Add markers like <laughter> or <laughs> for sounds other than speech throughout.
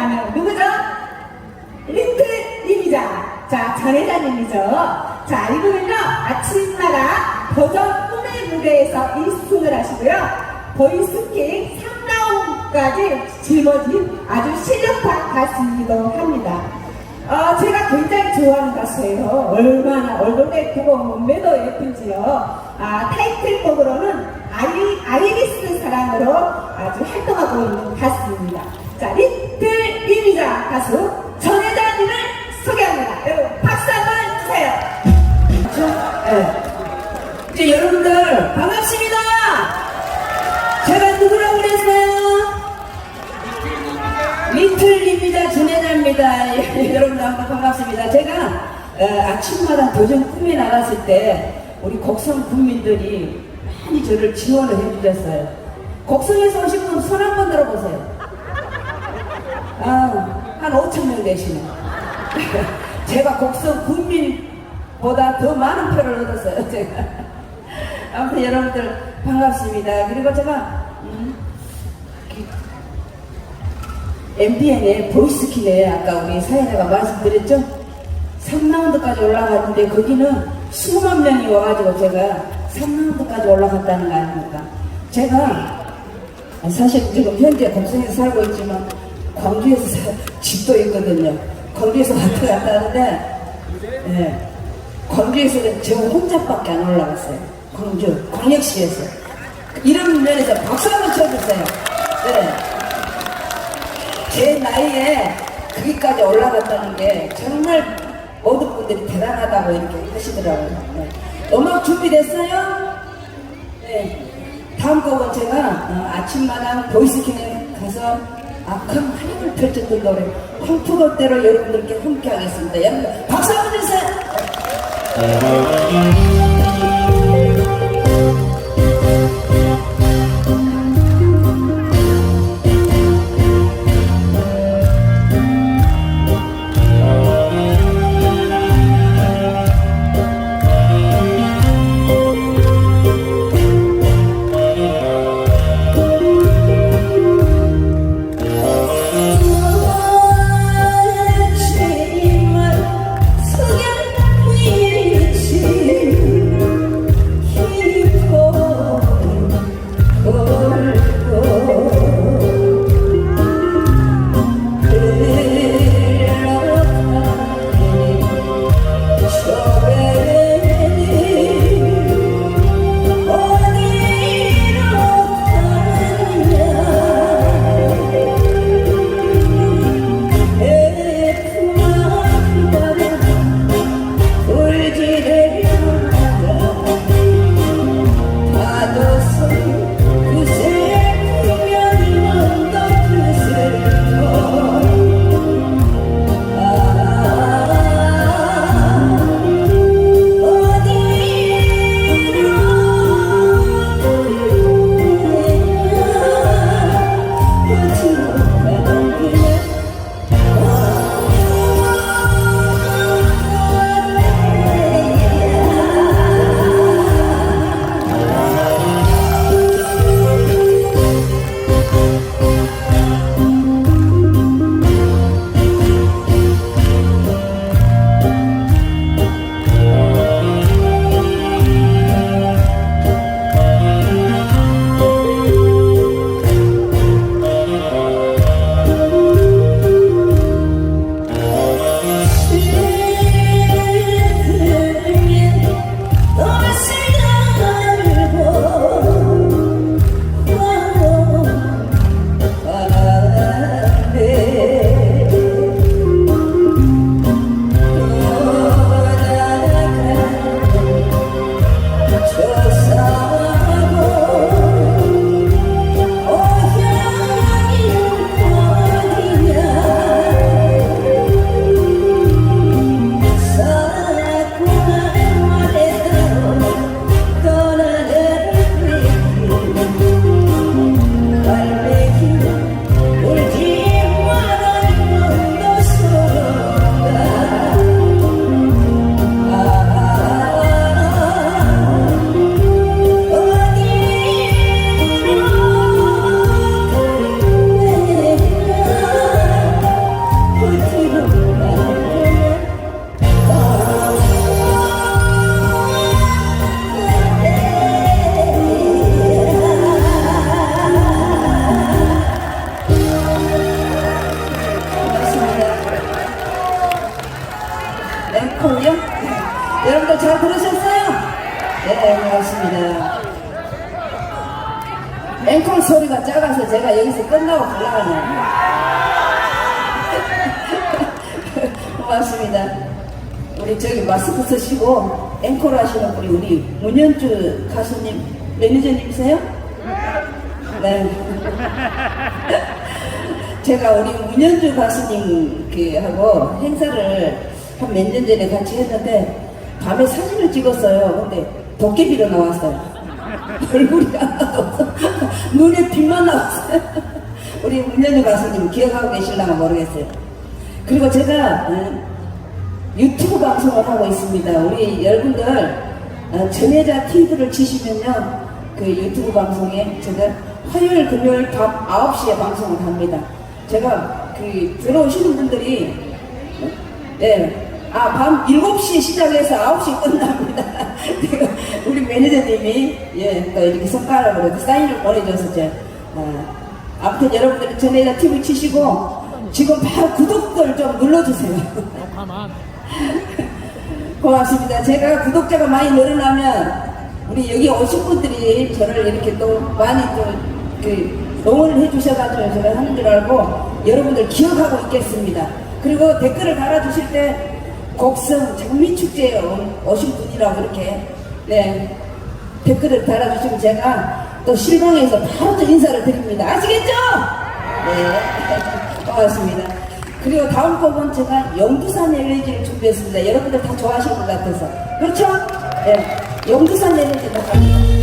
나는 누구죠? 이미자. 자, 전 회장님이죠. 자, 이분은요, 아침마다 버전 꿈의 무대에서 1승을 하시고요. 보이스킥 3라운드까지 짊어진 아주 실력파 가수이기도 합니다. 어, 제가 굉장히 좋아하는 가수예요. 얼마나 얼굴도 예쁘고 몸매도 예쁜지요. 아, 타이틀곡으로는 아이, 아이리스 사랑으로 아주 활동하고 있는 가수입니다. 자, 리틀 이미자 가수 전혜자님을 소개합니다. 여러분, 박수 한번 주세요. 네. 이제 여러분들 반갑습니다. 제가 누구라고 그랬어요? 리틀입니다. 준혜자입니다. <laughs> 여러분들 한번 반갑습니다. 제가 어, 아침마다 도전 꿈에 나갔을 때 우리 곡성 국민들이 많이 저를 지원을 해주셨어요. 곡성에서 오신 분 손 한번 들어보세요. 5천 명 되시네. 제가 곡성 국민보다 더 많은 표를 얻었어요, <laughs> 제가. 아무튼 여러분들 반갑습니다. 그리고 제가, 음, MBN의 보이스키네 아까 우리 사연자가 말씀드렸죠? 3라운드까지 올라갔는데 거기는 수만 명이 와가지고 제가 3라운드까지 올라갔다는 거 아닙니까? 제가 사실 지금 현재 곡성에서 살고 있지만 광주에서 사- 집도 있거든요. 광주에서 왔다 갔다 하는데 예, 광주에서는 저 혼자밖에 안 올라갔어요. 광주 광역시에서 이런 면에서 박수 한번 쳐주세요. 네. 제 나이에 거기까지 올라갔다는 게 정말 모든 분들이 대단하다고 이렇게 하시더라고요. 네. 음악 준비됐어요? 네. 다음 곡은 제가 어, 아침마당 보이스킹에 가서 악한 환영을 펼쳤던 노래 황푸걸대로 여러분들께 함께 하겠습니다. 여러분 박수 한번 주세요. 네, 고맙습니다. 앵콜 소리가 작아서 제가 여기서 끝나고 가려가네요. <laughs> 고맙습니다. 우리 저기 마스크 쓰시고 앵콜 하시는 분이 우리 문현주 가수님 매니저님이세요? 네. <laughs> 제가 우리 문현주 가수님 그 하고 행사를 한 몇 년 전에 같이 했는데 밤에 사진을 찍었어요. 근데 도깨비로 나왔어요. 얼굴이 하나도. 눈에 빛만 나왔어요. 우리 문현주 가수님 기억하고 계실려나 모르겠어요. 그리고 제가 음, 유튜브 방송을 하고 있습니다. 우리 여러분들 어, 전혜자 TV를 치시면요. 그 유튜브 방송에 제가 화요일, 금요일 밤 9시에 방송을 합니다. 제가 그 들어오시는 분들이 예. 아, 밤 7시에 시작해서 9시 끝납니다. 매니저님이, 예, 또 이렇게 손가락으로 사인을 보내줘서, 제, 어, 아무튼 여러분들 전에다 TV 치시고, 지금 바로 구독들 좀 눌러주세요. <laughs> 고맙습니다. 제가 구독자가 많이 늘어나면, 우리 여기 오신 분들이 저를 이렇게 또 많이 또, 그, 응원을 해주셔가지고 제가 하는 줄 알고, 여러분들 기억하고 있겠습니다. 그리고 댓글을 달아주실 때, 곡성 장미축제에 오- 오신 분이라고 이렇게 네 댓글을 달아주시면 제가 또 실망해서 바로 또 인사를 드립니다. 아시겠죠? 네 <laughs> 고맙습니다. 그리고 다음 곡은 제가 영두산 엘레지를 준비했습니다. 여러분들 다 좋아하실 것 같아서 그렇죠? 네 영두산 엘레지 나갑니다.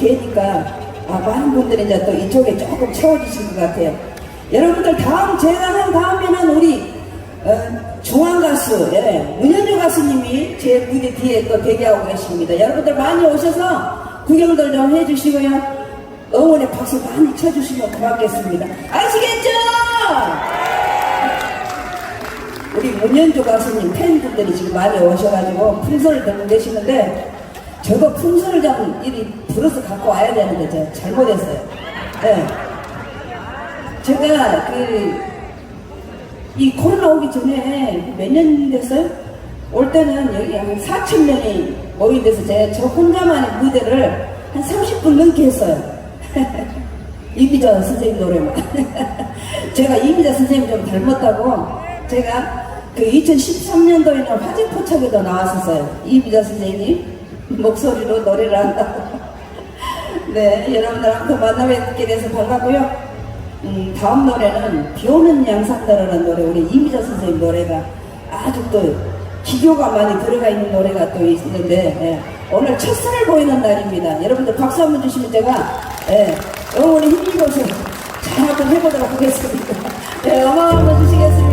되니까 아, 많은 분들이 이제 또 이쪽에 조금 채워주신 것 같아요. 여러분들 다음 제가 한 다음에는 우리 어, 중앙 가수 예, 문현주 가수님이 제 무대 뒤에 또 대기하고 계십니다. 여러분들 많이 오셔서 구경들 좀 해주시고요. 응원의 박수 많이 쳐주시면 고맙겠습니다. 아시겠죠? 우리 문현주 가수님 팬분들이 지금 많이 오셔가지고 풍선을 들고 계시는데 저거 풍선을 좀 이리 불어서 갖고 와야 되는데 제가 잘못했어요. 네. 제가 그 이 코로나 오기 전에 몇 년 됐어요? 올 때는 여기 한 4천 명이 모인 데서 제가 저 혼자만의 무대를 한 30분 넘게 했어요. <laughs> 이미자 선생님 노래만. <laughs> 제가 이미자 선생님 좀 닮았다고 제가 그 2013년도에는 화재 포착에도 나왔었어요. 이미자 선생님 목소리로 노래를 한다고. <laughs> 네, 여러분들하고 만나 뵙게 돼서 반갑고요. 음, 다음 노래는 비 오는 양산다라는 노래, 우리 이미자 선생님 노래가 아주 또 기교가 많이 들어가 있는 노래가 또 있는데, 예, 오늘 첫사를 보이는 날입니다. 여러분들 박수 한번 주시면 제가, 예, 응원에 힘입어서 잘 한번 해보도록 하겠습니다. <laughs> 네, 음악 한번 주시겠습니까?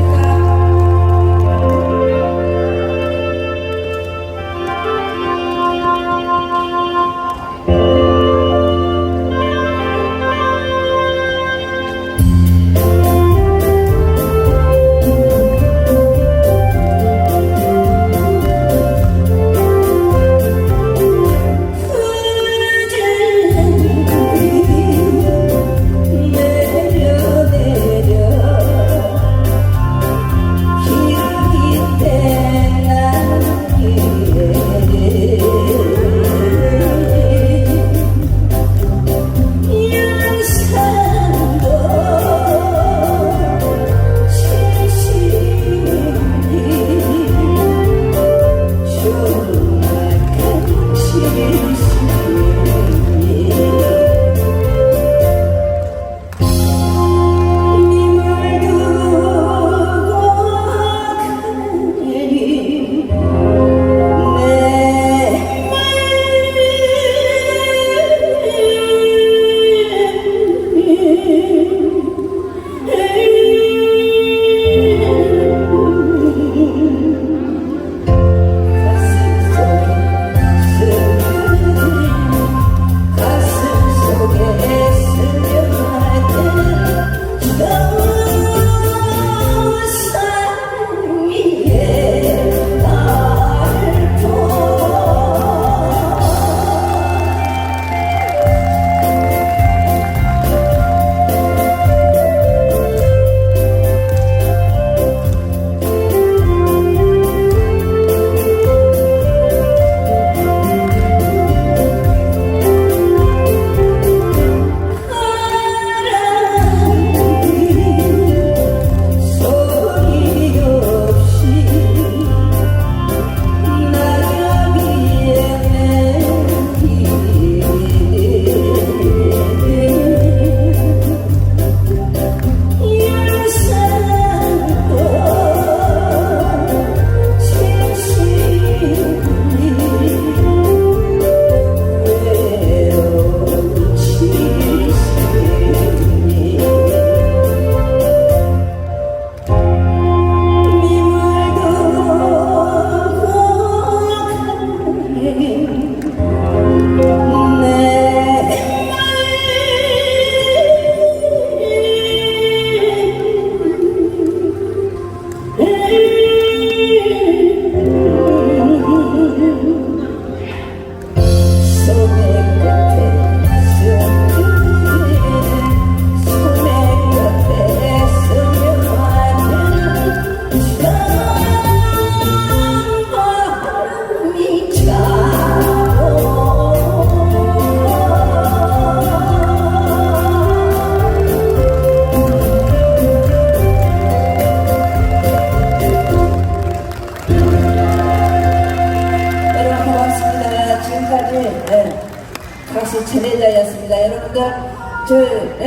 여러분들 저 예?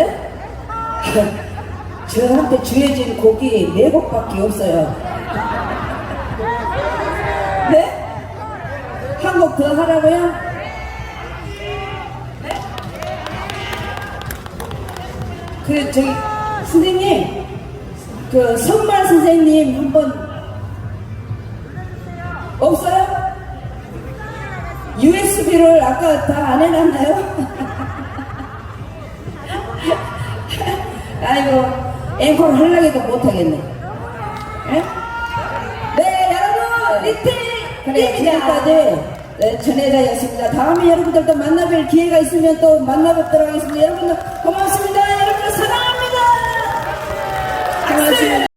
<laughs> 저한테 주어진 곡이 네 곡밖에 없어요. <laughs> 네? 한 곡 더 하라고요? 그 저기 선생님 그 선말 선생님 한번 없어요? USB를 아까 다 안 해놨나요? <laughs> 아이고, 앵콜 해도 못하겠네. 예? 네, 여러분, 리틀 그래, 지금까지 네, 전혜자였습니다. 다음에 여러분들도 만나뵐 기회가 있으면 또 만나뵙도록 하겠습니다. 여러분들 고맙습니다. 여러분들 사랑합니다. 고맙습니다.